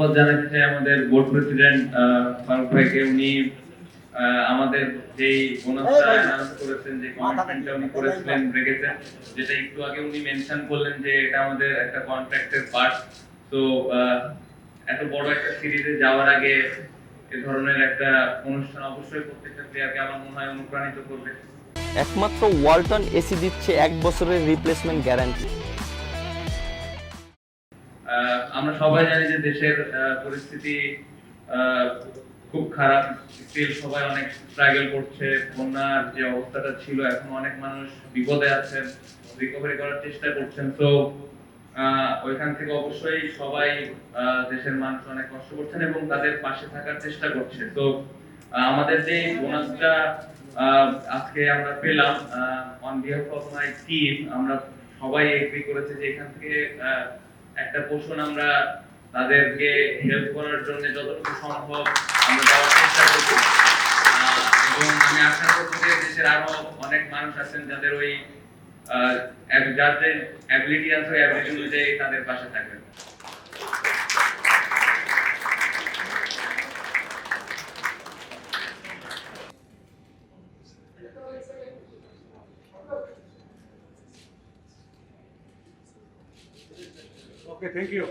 ধন্যবাদ জানাতে চাই আমাদের বোর্ড প্রেসিডেন্ট ফারুক ভাইকে। উনি আহ, আমাদের যেই বোনাসটা অ্যানাউন্স করেছেন যে কমিটমেন্টটা উনি করেছিলেন রেখেছেন যেটা একটু আগে উনি মেনশন করলেন যে এটা আমাদের একটা কন্ট্রাক্টের পার্ট তো এত বড় একটা সিরিজে যাওয়ার আগে এ ধরনের একটা অনুষ্ঠান অবশ্যই প্রত্যেকটা প্লেয়ারকে আমার মনে হয় অনুপ্রাণিত করবে। একমাত্র ওয়ালটন এসি দিচ্ছে এক বছরের রিপ্লেসমেন্ট গ্যারান্টি আমরা সবাই জানি যে দেশের পরিস্থিতি খুব খারাপ। স্টিল সবাই অনেক স্ট্রাগল করছে। বন্যার যে অবস্থাটা ছিল, এখন অনেক মানুষ বিপদে আছেন রিকভারি করার চেষ্টা করছেন। তো ওইখান থেকে অবশ্যই সবাই দেশের মানুষ অনেক কষ্ট করছেন এবং তাদের পাশে থাকার চেষ্টা করছে। তো আমাদের যে বোনাসটা আজকে আমরা পেলাম on behalf of my team আমরা সবাই এগ্রি করেছে যে এখান থেকে একটা পোষণ আমরা তাদেরকে হেল্প করার জন্য যতটুকু সম্ভব আমরা দেওয়ার চেষ্টা করব এবং আমি আশা করছি যে দেশের আরও অনেক মানুষ আছেন যাদের ওই যাদের অ্যাবিলিটি আছে ওই অ্যাবিলিটি অনুযায়ী তাদের পাশে থাকবেন। Okay, thank you.